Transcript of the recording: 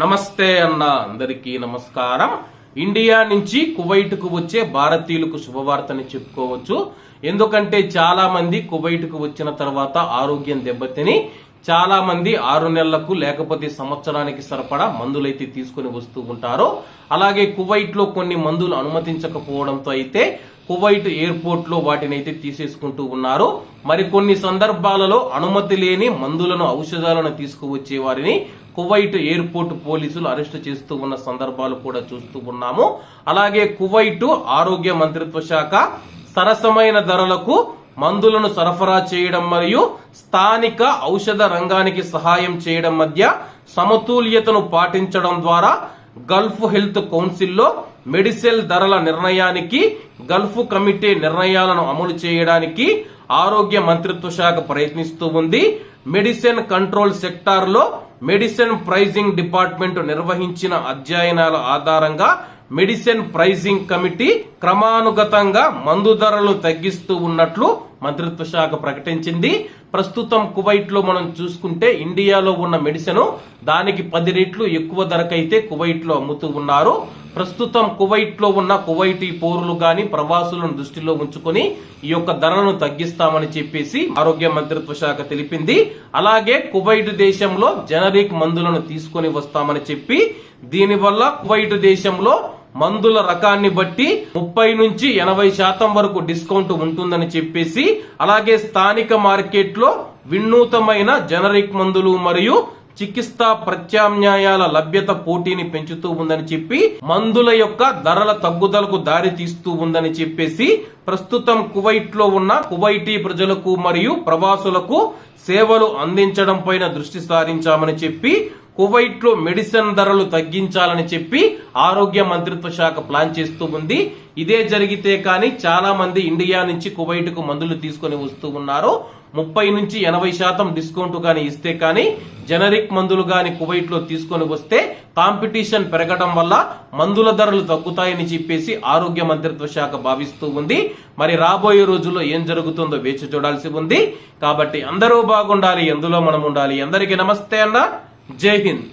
నమస్తే అన్న అందరికీ నమస్కారం. ఇండియా నుంచి కువైట్కు వచ్చే భారతీయులకు శుభవార్తని చెప్పుకోవచ్చు. ఎందుకంటే చాలా మంది కువైట్కు వచ్చిన తర్వాత ఆరోగ్యం దెబ్బతిని చాలా మంది ఆరు నెలలకు లేకపోతే సంవత్సరానికి సరిపడా మందులైతే తీసుకుని వస్తూ ఉంటారు. అలాగే కువైట్లో కొన్ని మందులు అనుమతించకపోవడంతో అయితే కువైట్ ఎయిర్పోర్ట్లో వాటిని అయితే తీసేసుకుంటూ ఉన్నారు. మరికొన్ని సందర్భాలలో అనుమతి లేని మందులను ఔషధాలను తీసుకువచ్చే వారిని కువైట్ ఎయిర్పోర్ట్ పోలీసులు అరెస్టు చేస్తూ ఉన్న సందర్భాలు కూడా చూస్తూ ఉన్నాము. అలాగే కువైట్ ఆరోగ్య మంత్రిత్వ శాఖ సరసమైన ధరలకు మందులను సరఫరా చేయడం మరియు స్థానిక ఔషధ రంగానికి సహాయం చేయడం మధ్య సమతుల్యతను పాటించడం ద్వారా గల్ఫ్ హెల్త్ కౌన్సిల్లో మెడిసిన్ ధరల నిర్ణయానికి గల్ఫ్ కమిటీ నిర్ణయాలను అమలు చేయడానికి ఆరోగ్య మంత్రిత్వ శాఖ ప్రయత్నిస్తూ ఉంది. మెడిసిన్ కంట్రోల్ సెక్టార్లో మెడిసిన్ ప్రైజింగ్ డిపార్ట్మెంట్ నిర్వహించిన అధ్యయనాల ఆధారంగా మెడిసిన్ ప్రైజింగ్ కమిటీ క్రమానుగతంగా మందు ధరలు తగ్గిస్తూ ఉన్నట్లు మంత్రిత్వ శాఖ ప్రకటించింది. ప్రస్తుతం కువైట్లో మనం చూసుకుంటే ఇండియాలో ఉన్న మెడిసిన్ దానికి పది రెట్లు ఎక్కువ ధరకైతే కువైట్లో అమ్ముతూ ఉన్నారు. ప్రస్తుతం కువైట్లో ఉన్న కువైటీ పౌరులు గాని ప్రవాసులను దృష్టిలో ఉంచుకొని ఈ యొక్క ధరలను తగ్గిస్తామని చెప్పేసి ఆరోగ్య మంత్రిత్వ శాఖ తెలిపింది. అలాగే కువైట్ దేశంలో జనరిక్ మందులను తీసుకొని వస్తామని చెప్పి దీనివల్ల కువైట్ దేశంలో మందుల రకాన్ని బట్టి ముప్పై నుంచి ఎనభై శాతం వరకు డిస్కౌంట్ ఉంటుందని చెప్పేసి అలాగే స్థానిక మార్కెట్లో వినూతమైన జనరిక్ మందులు మరియు చికిత్సా ప్రత్యామ్నాయాల లభ్యత పోటీని పెంచుతూ ఉందని చెప్పి మందుల యొక్క ధరల తగ్గుదలకు దారి తీస్తూ ఉందని చెప్పేసి ప్రస్తుతం కువైట్లో ఉన్న కువైటీ ప్రజలకు మరియు ప్రవాసులకు సేవలు అందించడం పైన దృష్టి సారించామని చెప్పి కువైట్లో మెడిసిన్ ధరలు తగ్గించాలని చెప్పి ఆరోగ్య మంత్రిత్వ శాఖ ప్లాన్ చేస్తూ ఉంది. ఇదే జరిగితే కానీ చాలా మంది ఇండియా నుంచి కువైట్కు మందులు తీసుకొని వస్తూ ఉన్నారు. ముప్పై నుంచి ఎనభై శాతం డిస్కౌంట్ గాని ఇస్తే కానీ జనరిక్ మందులు గాని కువైట్లో తీసుకొని వస్తే కాంపిటీషన్ పెరగడం వల్ల మందుల ధరలు తగ్గుతాయని చెప్పేసి ఆరోగ్య మంత్రిత్వ శాఖ భావిస్తూ ఉంది. మరి రాబోయే రోజుల్లో ఏం జరుగుతుందో వేచి చూడాల్సి ఉంది. కాబట్టి అందరూ బాగుండాలి ఎందులో మనం ఉండాలి. అందరికీ నమస్తే అన్న. జై హింద్.